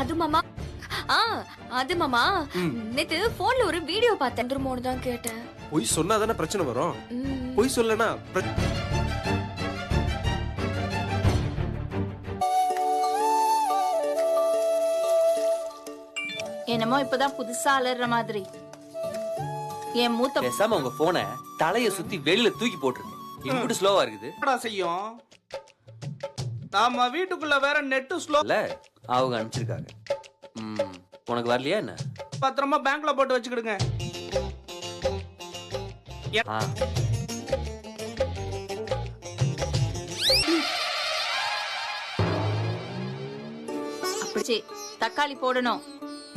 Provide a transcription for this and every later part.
அது மாமா. ஆ அது மாமா. நேத்து போன்ல ஒரு வீடியோ பார்த்தேன். மோனு தான் கேட்டேன். பொய் சொன்னா தானே பிரச்சனை வரும். பொய் சொல்லனா என்னமோ இப்பதான் புதுசா அலற மாதிரி. என் மூத்த பேசாம உங்க போனை தலைய சுத்தி வெளியில தூக்கி போட்டுருங்க. இம்புட்டு ஸ்லோவா இருக்குது. என்னடா செய்யும்? நாம வீட்டுக்குள்ள வேற நெட்டு ஸ்லோ இல்ல அவங்க அனுப்பிச்சிருக்காங்க. ம், உனக்கு வரலையா என்ன? பத்திரமா பேங்க்ல போட்டு வச்சுக்கிடுங்க. தக்காளி போடணும்.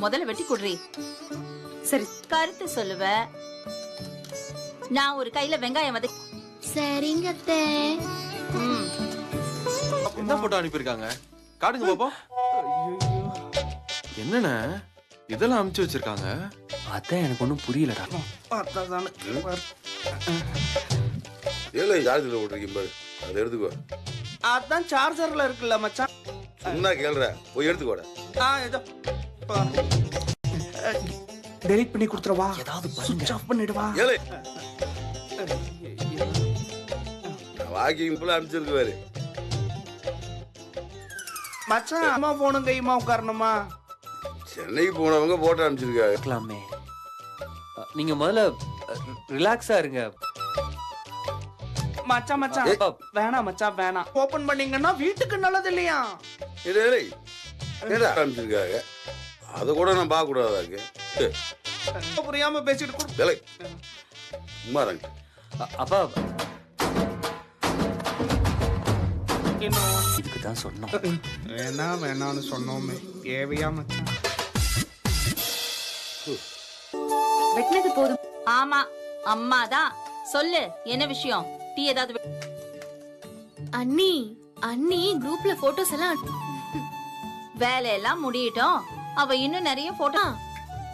முதல்ல வெட்டி குடுறி. சரி. கருத்து சொல்லுவ. நான் ஒரு கையில வெங்காயம் வதக்கி சரிங்க. ம், என்ன போட்டோ அனுப்பியிருக்காங்க? காட்டுங்க பாப்போம். என்னண்ணே இதெல்லாம் அனுப்பிச்சு வச்சிருக்காங்க? அதான் எனக்கு ஒண்ணும் புரியலடா. ஏழை சார்ஜில் போட்டிருக்கீங்க பாரு? அதை எடுத்துக்கோ. அதான் சார்ஜர்ல இருக்குல்ல மச்சான். சும்மா கேள்ற போய் எடுத்துக்கோட ஆ ஏதோ டெலிட் பண்ணி கொடுத்துறவா ஏதாவது சுவிட்ச் ஆஃப் பண்ணிடுவா ஏழை வாக்கிங் ஃபுல்லாக அனுப்பிச்சிருக்கு பாரு. மச்சான் அம்மா போனும் கையுமா உட்காரணுமா? சென்னைக்கு போனவங்க போட்டோ அனுப்பிச்சிருக்காங்க. இருக்கலாமே. நீங்க முதல்ல ரிலாக்ஸா இருங்க. மச்சான் மச்சான். அப்பா, வேணாம் மச்சான் வேணாம். ஓபன் பண்ணீங்கன்னா வீட்டுக்கு நல்லது இல்லையா? ஏழை ஏழை ஏடா அனுப்பிச்சிருக்காங்க? அதை கூட நான் பார்க்கக்கூடாதாக்கு புரியாம பேசிட்டு கொடு. ஏழை சும்மா இருங்க. அ- அப்பா இன்னும் இதுக்கு தான் சொன்னோம் வேணா வேணாம்னு சொன்னோமே தேவையா மச்சான் வெட்டினது போதும் ஆமா அம்மா தான் சொல்லு என்ன விஷயம்? டீ ஏதாவது வே- அண்ணி அண்ணி குரூப்ல போட்டோஸ் எல்லாம் வேலையெல்லாம் முடியட்டும். அவ இன்னும் நிறைய போட்டோ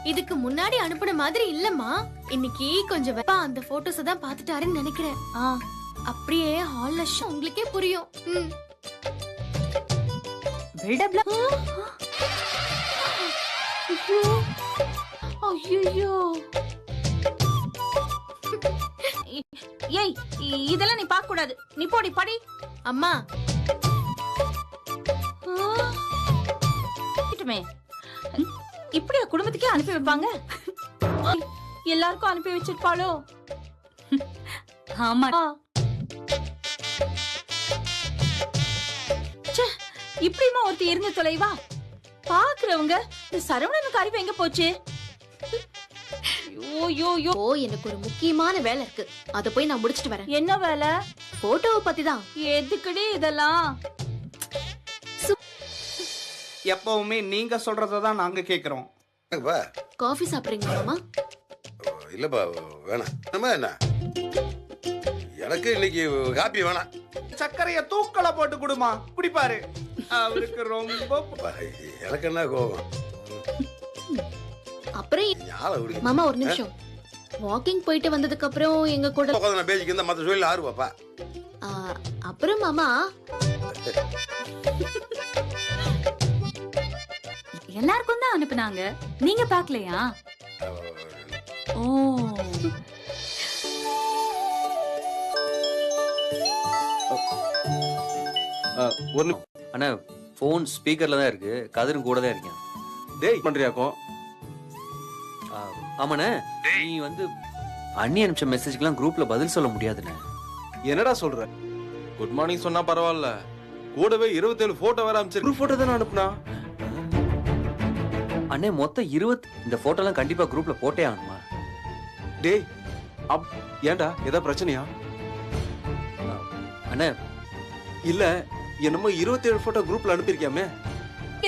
இதுக்கு முன்னாடி அனுப்புன மாதிரி இல்லம்மா இன்னைக்கு கொஞ்சம் வெப்பா அந்த போட்டோஸ தான் பாத்துட்டாருன்னு நினைக்கிறேன். ஆ, அப்படியே ஹால்ல உங்களுக்கே புரியும். ம். பில்டப்ல ஐயோ. ஏய் இதெல்லாம் நீ பார்க்க கூடாது நீ போடி படி. அம்மா. இப்படியா குடும்பத்துக்கே அனுப்பி வைப்பாங்க? எல்லாருக்கும் அனுப்பி வச்சிருப்பாளோ? ஆமா. இப்படிமா ஒருத்தி இருந்து தொலைவா? பாக்குறவங்க இந்த சரவணனுக்கு அறிவு எங்க போச்சு? ஐயோ யோ யோ ஓ எனக்கு ஒரு முக்கியமான வேலை இருக்கு. அத போய் நான் முடிச்சிட்டு வரேன். என்ன வேலை? போட்டோவை பத்தி தான் எதுக்குடி இதெல்லாம்? எப்பவுமே நீங்க சொல்றத தான் நாங்க கேக்குறோம். காஃபி சாப்பிடுறீங்களா மாமா? இல்லைப்பா வேணாம். என்னம்மா என்ன? எனக்கு இன்னைக்கு காப்பி வேணாம். சர்க்கரைய தூக்கல போட்டு கொடுமா? குடிப்பாரு. அவருக்கு ரொம்ப எனக்கு என்ன கோபம்? அப்புறம் மாமா ஒரு நிமிஷம். வாக்கிங் போயிட்டு வந்ததுக்கு அப்புறம் எங்க கூட உட்காந்து நான் பேசிக்க இருந்தா மற்ற சொல்லி ஆறு பாப்பா அப்புறம் மாமா எல்லாருக்கும் தான் அனுப்புனாங்க. நீங்க பாக்கலையா ஓ. ஒரு அண்ணா போன் ஸ்பீக்கர்ல தான் இருக்கு. கதிரும் கூட தான் இருக்கேன். டேய் பண்றியாக்கும் ஆமாண்ணே. நீ வந்து அண்ணி அனுப்பிச்ச மெசேஜ்க்கெல்லாம் குரூப்ல பதில் சொல்ல முடியாதுண்ணே. என்னடா சொல்ற? குட் மார்னிங் சொன்னா பரவாயில்ல. கூடவே இருபத்தேழு போட்டோ வேற அனுப்பிச்சிருக்கு ஒரு போட்டோ தானே அனுப்புனா? அண்ணே மொத்தம் இருபத் இந்த போட்டோலாம் கண்டிப்பா குரூப்ல போட்டே ஆகணுமா? டேய் அப் ஏன்டா? ஏதா பிரச்சனையா? அண்ணே. இல்ல என்னமோ இருபத்தேழு போட்டோ குரூப்ல அனுப்பியிருக்கியாமே.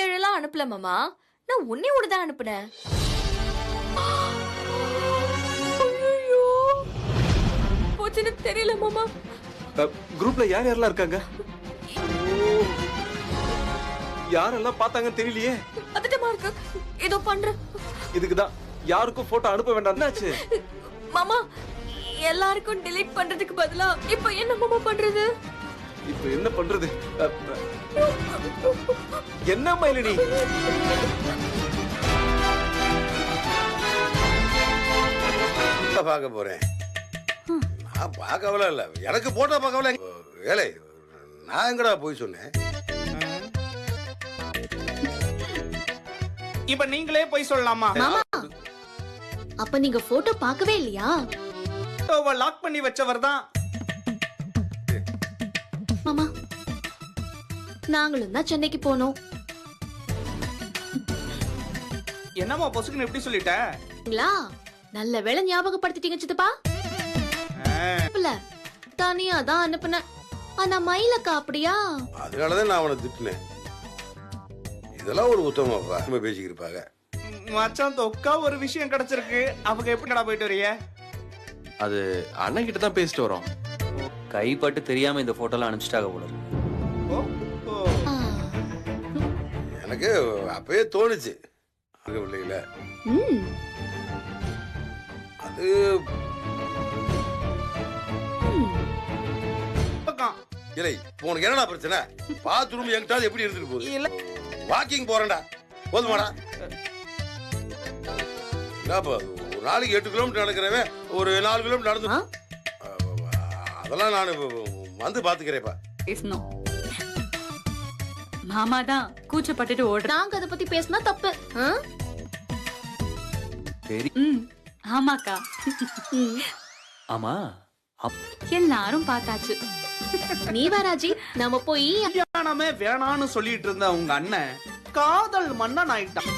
ஏழெல்லாம் அனுப்பல மாமா. நான் உன்னே ஒன்று தான் அனுப்புனேன். போச்சுன்னு தெரியல மாமா. குரூப்ல யார் யாரெல்லாம் இருக்காங்க. யாரெல்லாம் பார்த்தாங்கன்னு தெரியலையே. பதட்டமா இருக்கு ஏதோ பண்றேன். இதுக்குதான். யாருக்கும் போட்டோ அனுப்ப வேண்டாம். என்னாச்சு? மாமா எல்லாருக்கும் delete பண்றதுக்கு பதிலா இப்ப என்ன மாமா பண்றது? இப்ப என்ன பண்றது? என்ன மயிலினி பார்க்க போறேன். நான் பார்க்கவல இல்ல. எனக்கு போட்டோ பார்க்கவல ஏலே நான் எங்கடா போய் சொன்னேன்? இப்ப நீங்களே போய் சொல்லலாமா? அப்ப நீங்க போட்டோ பார்க்கவே இல்லையா? லாக் பண்ணி வச்சவர் தான் மாமா. நாங்களும் தான் சென்னைக்கு போனோம். என்னம்மா பொசுக்குன்னு எப்படி சொல்லிட்ட? ங்களா நல்ல வேளை ஞாபகப்படுத்திட்டீங்க சித்தப்பா. இல்ல தனியா தான் அனுப்புனேன். ஆனா மயிலக்கா அப்படியா? அதனாலதான் நான் அவனை திட்டினேன். இதெல்லாம் ஒரு உத்தமப்பா நம்ம பேசிக்கிருப்பாங்க மச்சான் தொக்கா ஒரு விஷயம் கிடைச்சிருக்கு. அவங்க எப்படிடா போயிட்டு வரீங்க அது அண்ணன் கிட்ட தான் பேசிட்டு வரோம். கைப்பட்டு தெரியாம இந்த போட்டோலாம் அனுப்பிச்சிட்டாங்க போல எனக்கு அப்பயே தோணுச்சு. ம், அது. இல்லை உனக்கு என்னடா பிரச்சனை? பாத்ரூம் எங்கிட்டாவது எப்படி இருந்துட்டு போகுது? இல்ல. வாக்கிங் போறேன்டா. போதுமாடா. என்னப்பா ஒரு நாளைக்கு எட்டு கிலோமீட்டர் நடக்கிறவன் ஒரு நாலு கிலோமீட்டர் நடந்து? அதெல்லாம் நான் வந்து பாத்துக்கிறேன்ப்பா. பேசணும் மாமா தான் கூச்சப்பட்டுட்டு ஓடுற நாங்க அத பத்தி பேசினா தப்பு. ஆ? சரி. ம் ஆமாக்கா. ஆமா. அப்- எல்லாரும் பார்த்தாச்சு. நீ வராஜி நம்ம போய் கல்யாணமே வேணான்னு சொல்லிட்டு இருந்த உங்க அண்ணன் காதல் மன்னன் ஆயிட்டான்